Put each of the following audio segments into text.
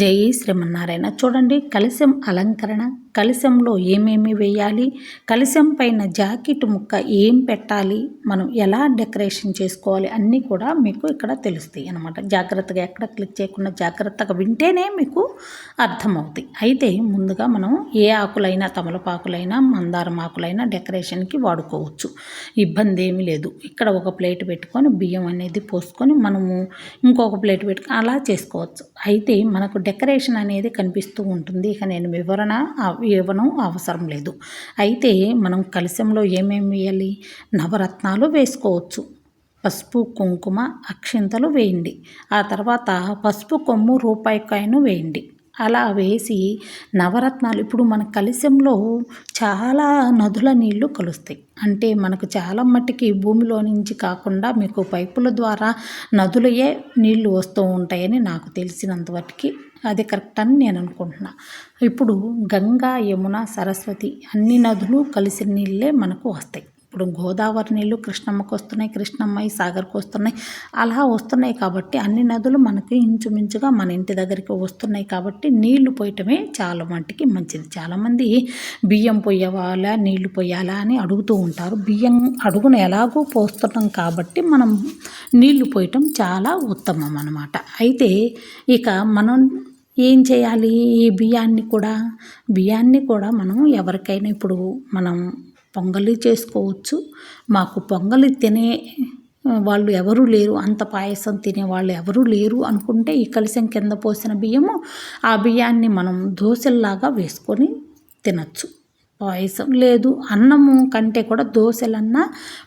జై శ్రీమన్నారాయణ. చూడండి కలశం అలంకరణ. కలశంలో ఏమేమి వేయాలి? కలశం పైన జాకెట్ ముక్క ఏం పెట్టాలి? మనం ఎలా డెకరేషన్ చేసుకోవాలి? అన్నీ కూడా మీకు ఇక్కడ తెలుస్తాయి అనమాట జాగ్రత్తగా ఎక్కడ క్లిక్ చేయకుండా జాగ్రత్తగా వింటేనే మీకు అర్థమవుతాయి. అయితే ముందుగా మనం ఏ ఆకులైనా తమలపాకులైనా మందారం ఆకులైనా డెకరేషన్కి వాడుకోవచ్చు. ఇబ్బంది ఏమీ లేదు. ఇక్కడ ఒక ప్లేట్ పెట్టుకొని బియ్యం అనేది పోసుకొని మనము ఇంకొక ప్లేట్ పెట్టుకొని అలా చేసుకోవచ్చు. అయితే మనకు డెకరేషన్ అనేది కనిపిస్తూ ఉంటుంది. ఇక నేను వివరణ ఇవ్వడం అవసరం లేదు. అయితే మనం కలశంలో ఏమేమి వేయాలి? నవరత్నాలు వేసుకోవచ్చు. పసుపు కుంకుమ అక్షింతలు వేయండి. ఆ తర్వాత పసుపు కొమ్ము రూపాయి కాయను వేయండి. అలా వేసి నవరత్నాలు. ఇప్పుడు మన కలశంలో చాలా నదుల నీళ్ళు కలుస్తాయి. అంటే మనకు చాలా మట్టికి భూమిలో నుంచి కాకుండా మీకు పైపుల ద్వారా నదులయే నీళ్ళు వస్తూ ఉంటాయని నాకు తెలిసినంత వాటికి అది కరెక్ట్ అని నేను అనుకుంటున్నా. ఇప్పుడు గంగా యమున సరస్వతి అన్ని నదులు కలిసిన నీళ్ళే మనకు వస్తాయి. ఇప్పుడు గోదావరి నీళ్ళు కృష్ణమ్మకు వస్తున్నాయి కృష్ణమ్మ సాగర్కి వస్తున్నాయి. అలా వస్తున్నాయి కాబట్టి అన్ని నదులు మనకి ఇంచుమించుగా మన ఇంటి దగ్గరికి వస్తున్నాయి కాబట్టి నీళ్ళు పోయటమే చాలా మట్టికి మంచిది. చాలామంది బియ్యం పోయవాలా నీళ్ళు పోయాలా అని అడుగుతూ ఉంటారు. బియ్యం అడుగున ఎలాగో పోస్తున్నాం కాబట్టి మనం నీళ్ళు పోయటం చాలా ఉత్తమం అన్నమాట. అయితే ఇక మనం ఏం చేయాలి? ఈ బియ్యాన్ని కూడా బియ్యాన్ని కూడా మనం ఎవరికైనా ఇప్పుడు మనం పొంగలి చేసుకోవచ్చు. మాకు పొంగలి తినే వాళ్ళు ఎవరూ లేరు. అంత పాయసం తినే వాళ్ళు ఎవరూ లేరు అనుకుంటే ఈ కలిసం కింద పోసిన బియ్యము ఆ బియ్యాన్ని మనం దోశల్లాగా వేసుకొని తినచ్చు. పాయసం లేదు. అన్నము కంటే కూడా దోశలన్నా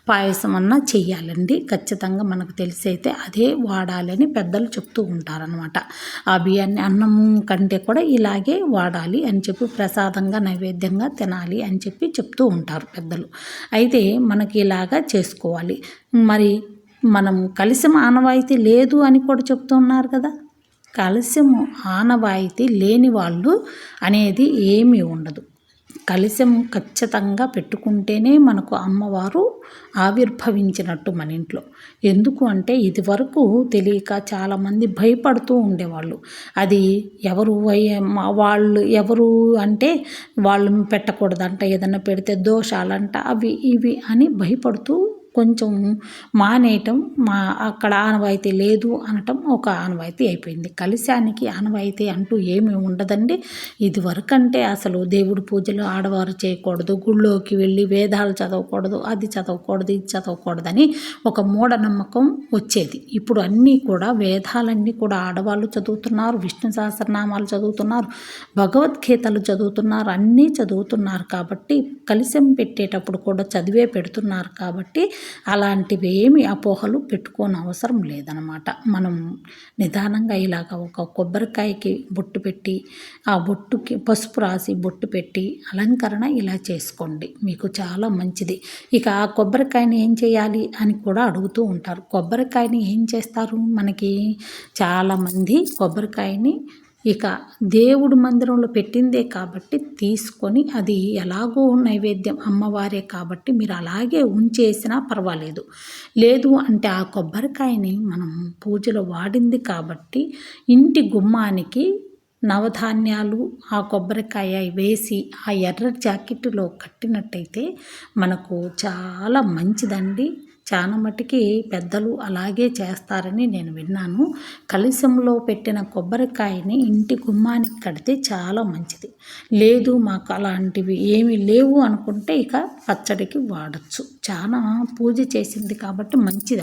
పాయసం అన్నా చెయ్యాలండి. ఖచ్చితంగా మనకు తెలిసి అయితే అదే వాడాలని పెద్దలు చెప్తూ ఉంటారనమాట ఆ బియ్యాన్ని అన్నము కంటే కూడా ఇలాగే వాడాలి అని చెప్పి ప్రసాదంగా నైవేద్యంగా తినాలి అని చెప్పి చెప్తూ ఉంటారు పెద్దలు. అయితే మనకి ఇలాగా చేసుకోవాలి. మరి మనం కలిసి ఆనవాయితీ లేదు అని కూడా చెప్తున్నారు కదా. కలిసము ఆనవాయితీ లేని వాళ్ళు అనేది ఏమీ ఉండదు. కలశం ఖచ్చితంగా పెట్టుకుంటేనే మనకు అమ్మవారు ఆవిర్భవించినట్టు మన ఇంట్లో. ఎందుకు అంటే ఇది వరకు తెలియక చాలామంది భయపడుతూ ఉండేవాళ్ళు. అది ఎవరు వాళ్ళు ఎవరు అంటే వాళ్ళు పెట్టకూడదంట ఏదైనా పెడితే దోషాలంట అవి ఇవి అని భయపడుతూ కొంచెం మానేయటం మా అక్కడ ఆనవాయితీ లేదు అనటం ఒక ఆనవాయితీ అయిపోయింది. కలిశానికి ఆనవాయితీ అంటూ ఏమీ ఉండదండి. ఇదివరకంటే అసలు దేవుడి పూజలు ఆడవారు చేయకూడదు గుళ్ళోకి వెళ్ళి వేదాలు చదవకూడదు అది చదవకూడదు ఇది చదవకూడదని ఒక మూఢనమ్మకం వచ్చేది. ఇప్పుడు అన్నీ కూడా వేదాలన్నీ కూడా ఆడవాళ్ళు చదువుతున్నారు విష్ణు సహస్రనామాలు చదువుతున్నారు భగవద్గీతలు చదువుతున్నారు అన్నీ చదువుతున్నారు కాబట్టి కలిసం పెట్టేటప్పుడు కూడా చదివే పెడుతున్నారు కాబట్టి అలాంటివి ఏమి అపోహలు పెట్టుకోని అవసరం లేదనమాట. మనం నిదానంగా ఇలాగ ఒక కొబ్బరికాయకి బొట్టు పెట్టి ఆ బొట్టుకి పసుపు రాసి బొట్టు పెట్టి అలంకరణ ఇలా చేసుకోండి. మీకు చాలా మంచిది. ఇక ఆ కొబ్బరికాయని ఏం చేయాలి అని కూడా అడుగుతూ ఉంటారు. కొబ్బరికాయని ఏం చేస్తారు? మనకి చాలామంది కొబ్బరికాయని ఇక దేవుడు మందిరంలో పెట్టిందే కాబట్టి తీసుకొని అది ఎలాగో నైవేద్యం అమ్మవారే కాబట్టి మీరు అలాగే ఉంచేసినా పర్వాలేదు. లేదు అంటే ఆ కొబ్బరికాయని మనం పూజలో వాడింది కాబట్టి ఇంటి గుమ్మానికి నవధాన్యాలు ఆ కొబ్బరికాయ వేసి ఆ ఎర్ర జాకెట్లో కట్టినట్టయితే మనకు చాలా మంచిదండి. చాలా మట్టుకి పెద్దలు అలాగే చేస్తారని నేను విన్నాను. కలశంలో పెట్టిన కొబ్బరికాయని ఇంటి గుమ్మానికి కడితే చాలా మంచిది. లేదు మాకు అలాంటివి ఏమీ లేవు అనుకుంటే ఇక పచ్చడికి వాడచ్చు. చాలా పూజ చేసింది కాబట్టి మంచిది